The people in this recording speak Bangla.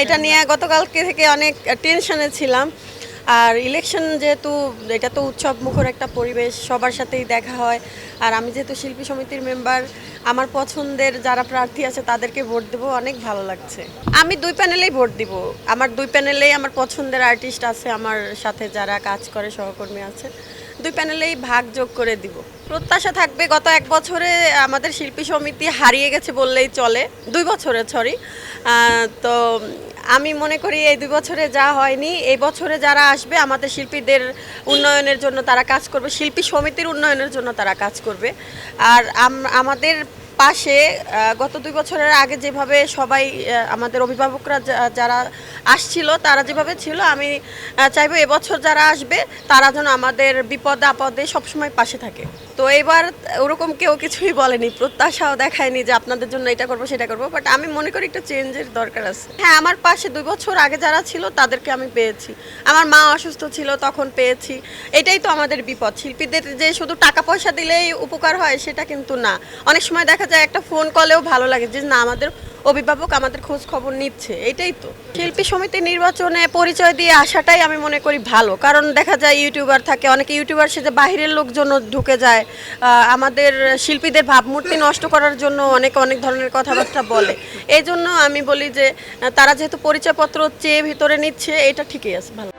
এটা নিয়ে গতকালকে থেকে অনেক টেনশনে ছিলাম। আর ইলেকশন যেহেতু, এটা তো উৎসব মুখর একটা পরিবেশ, সবার সাথেই দেখা হয়। আর আমি যেহেতু শিল্পী সমিতির মেম্বার আমার পছন্দের যারা প্রার্থী আছে তাদেরকে ভোট দেবো, অনেক ভালো লাগছে। আমি দুই প্যানেলেই ভোট দিব। আমার দুই প্যানেলেই আমার পছন্দের আর্টিস্ট আছে, আমার সাথে যারা কাজ করে, সহকর্মী আছে। দুই প্যানেলেই ভাগ যোগ করে দিব। প্রত্যাশা থাকবে গত এক বছরে আমাদের শিল্পী সমিতি হারিয়ে গেছে বললেই চলে। দুই বছরে সরি তো আমি মনে করি এই দুই বছরে যা হয়নি, এই বছরে যারা আসবে আমাদের শিল্পীদের উন্নয়নের জন্য তারা কাজ করবে, শিল্পী সমিতির উন্নয়নের জন্য তারা কাজ করবে। আর আম- আমাদের পাশে গত দুই বছরের আগে যেভাবে সবাই আমাদের অভিভাবকরা যারা আসছিল, তারা যেভাবে ছিল, আমি চাইব এবছর যারা আসবে, তারা যেন আমাদের বিপদে আপদে সবসময় পাশে থাকে। তো এবার ওরকম কেউ কিছুই বলেনি, প্রত্যাশাও দেখায়নি যে আপনাদের জন্য এটা করব, সেটা করব বাট আমি মনে করি একটু চেঞ্জের দরকার আছে। হ্যাঁ আমার পাশে দুই বছর আগে যারা ছিল, তাদেরকে আমি পেয়েছি। আমার মা অসুস্থ ছিল, তখন পেয়েছি। এটাই তো আমাদের বিপদ। শিল্পীদের যে শুধু টাকা পয়সা দিলেই উপকার হয়, সেটা কিন্তু না। অনেক সময় দেখা যায়, একটা ফোন কলেও ভালো লাগে যে, না, আমাদের অভিভাবক আমাদের খোঁজ খবর নিচ্ছে। এটাই তো। শিল্পী সমিতি নির্বাচনে পরিচয় দিয়ে আসাটাই আমি মনে করি ভালো। কারণ দেখা যায় ইউটিউবার থাকে, অনেকে ইউটিউবার সে যে বাহিরের লোকজন ঢুকে যায়। আমাদের শিল্পীদের ভাবমূর্তি নষ্ট করার জন্য অনেক অনেক ধরনের কথাবার্তা বলে। এই জন্য আমি বলি যে, তারা যেহেতু পরিচয়পত্র চেয়ে ভিতরে নিচ্ছে, এটা ঠিকই আছে, ভালো।